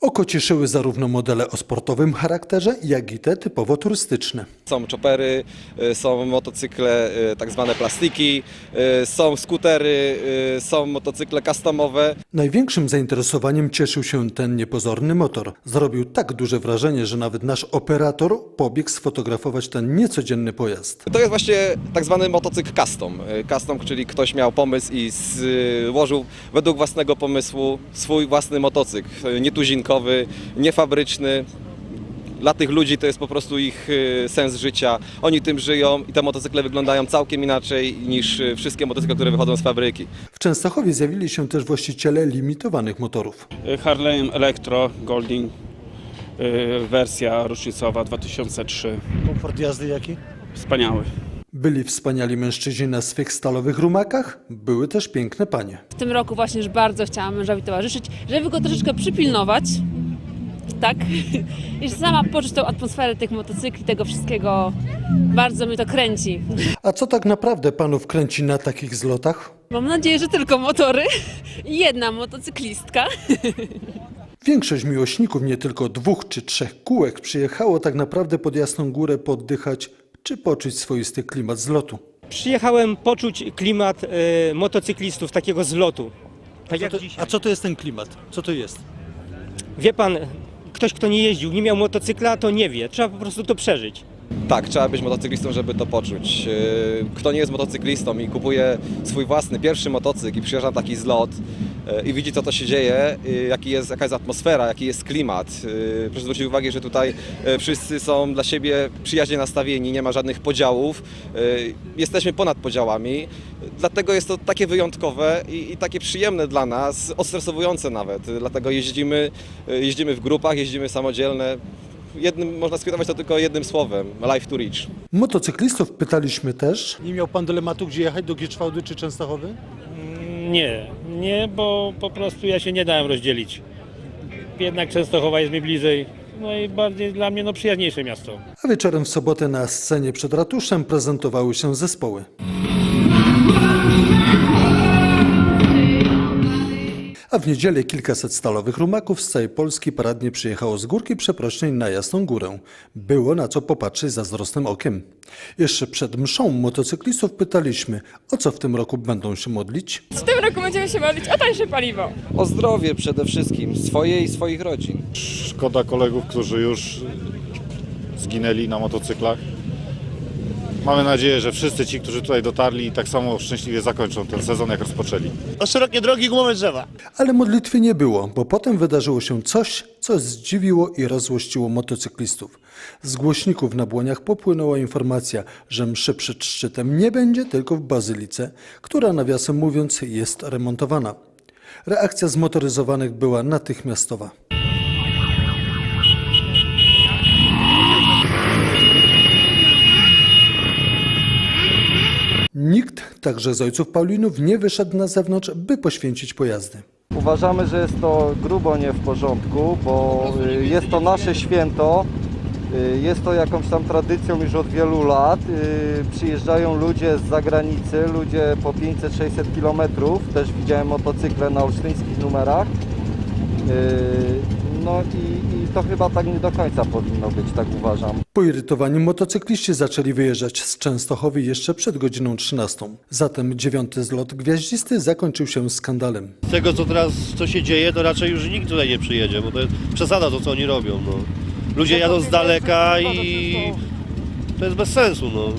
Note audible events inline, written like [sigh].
Oko cieszyły zarówno modele o sportowym charakterze, jak i te typowo turystyczne. Są chopery, y, są motocykle y, tak zwane plastiki, y, są skutery, są motocykle customowe. Największym zainteresowaniem cieszył się ten niepozorny motor. Zrobił tak duże wrażenie, że nawet nasz operator pobiegł sfotografować ten niecodzienny pojazd. To jest właśnie tak zwany motocykl custom. Custom, czyli ktoś miał pomysł i złożył według własnego pomysłu swój własny motocykl. y, Niefabryczny. Dla tych ludzi to jest po prostu ich y, sens życia. Oni tym żyją i te motocykle wyglądają całkiem inaczej niż y, wszystkie motocykle, które wychodzą z fabryki. W Częstochowie zjawili się też właściciele limitowanych motorów. Harley Electro Golding, y, wersja rocznicowa 2003. Komfort jazdy jaki? Wspaniały. Byli wspaniali mężczyźni na swych stalowych rumakach, były też piękne panie. W tym roku właśnie już bardzo chciałam mężowi towarzyszyć, żeby go troszeczkę przypilnować. Tak. [laughs] I sama poczuć tą atmosferę tych motocykli, tego wszystkiego. Bardzo mnie to kręci. A co tak naprawdę panów kręci na takich zlotach? Mam nadzieję, że tylko motory i jedna motocyklistka. [laughs] Większość miłośników nie tylko dwóch czy trzech kółek przyjechało tak naprawdę pod Jasną Górę poddychać czy poczuć swoisty klimat zlotu. Przyjechałem poczuć klimat e, motocyklistów, takiego zlotu. Tak jak To, dzisiaj. a co to jest ten klimat? Co to jest? Wie pan, ktoś kto nie jeździł, nie miał motocykla, to nie wie. Trzeba po prostu to przeżyć. Tak, trzeba być motocyklistą, żeby to poczuć. Yy, Kto nie jest motocyklistą i kupuje swój własny pierwszy motocykl i przyjeżdża na taki zlot i widzi co to się dzieje, jaki jest, jaka jest atmosfera, jaki jest klimat. Yy, Proszę zwrócić uwagę, że tutaj yy, wszyscy są dla siebie przyjaźnie nastawieni, nie ma żadnych podziałów. Jesteśmy ponad podziałami, dlatego jest to takie wyjątkowe i, i takie przyjemne dla nas, odstresowujące nawet. Dlatego jeździmy, jeździmy w grupach, jeździmy samodzielne. Jednym, można skwitować to tylko jednym słowem, life to reach. Motocyklistów pytaliśmy też, Nie miał pan dylematu, gdzie jechać, do Gieczwałdy czy Częstochowy? Nie, nie, bo po prostu ja się nie dałem rozdzielić. Jednak Częstochowa jest mi bliżej, no i bardziej dla mnie no, przyjaźniejsze miasto. a wieczorem w sobotę na scenie przed ratuszem prezentowały się zespoły. A w niedzielę kilkaset stalowych rumaków z całej Polski paradnie przyjechało z górki przeprośnej na Jasną Górę. Było na co popatrzeć zazdrosnym okiem. Jeszcze przed mszą motocyklistów pytaliśmy, o co w tym roku będą się modlić. W tym roku będziemy się modlić o tańsze paliwo. O zdrowie przede wszystkim, swoje i swoich rodzin. Szkoda kolegów, którzy już zginęli na motocyklach. Mamy nadzieję, że wszyscy ci, którzy tutaj dotarli, tak samo szczęśliwie zakończą ten sezon, jak rozpoczęli. O szerokie drogi, gumowe drzewa. Ale modlitwy nie było, bo potem wydarzyło się coś, co zdziwiło i rozłościło motocyklistów. Z głośników na błoniach popłynęła informacja, że mszy przed szczytem nie będzie tylko w bazylice, która nawiasem mówiąc jest remontowana. Reakcja zmotoryzowanych była natychmiastowa. Nikt, także z ojców Paulinów, nie wyszedł na zewnątrz, by poświęcić pojazdy. Uważamy, że jest to grubo nie w porządku, bo y, jest to nasze święto. y, Jest to jakąś tam tradycją już od wielu lat. y, Przyjeżdżają ludzie z zagranicy, ludzie po 500-600 kilometrów. Też widziałem motocykle na olsztyńskich numerach. Y, No i, i to chyba tak nie do końca powinno być, tak uważam. Poirytowani motocykliści zaczęli wyjeżdżać z Częstochowy jeszcze przed godziną 13. Zatem dziewiąty zlot gwiaździsty zakończył się skandalem. Z tego co teraz co się dzieje, to raczej już nikt tutaj nie przyjedzie, bo to jest przesada to co oni robią. No. Ludzie jadą z daleka i to jest bez sensu. No.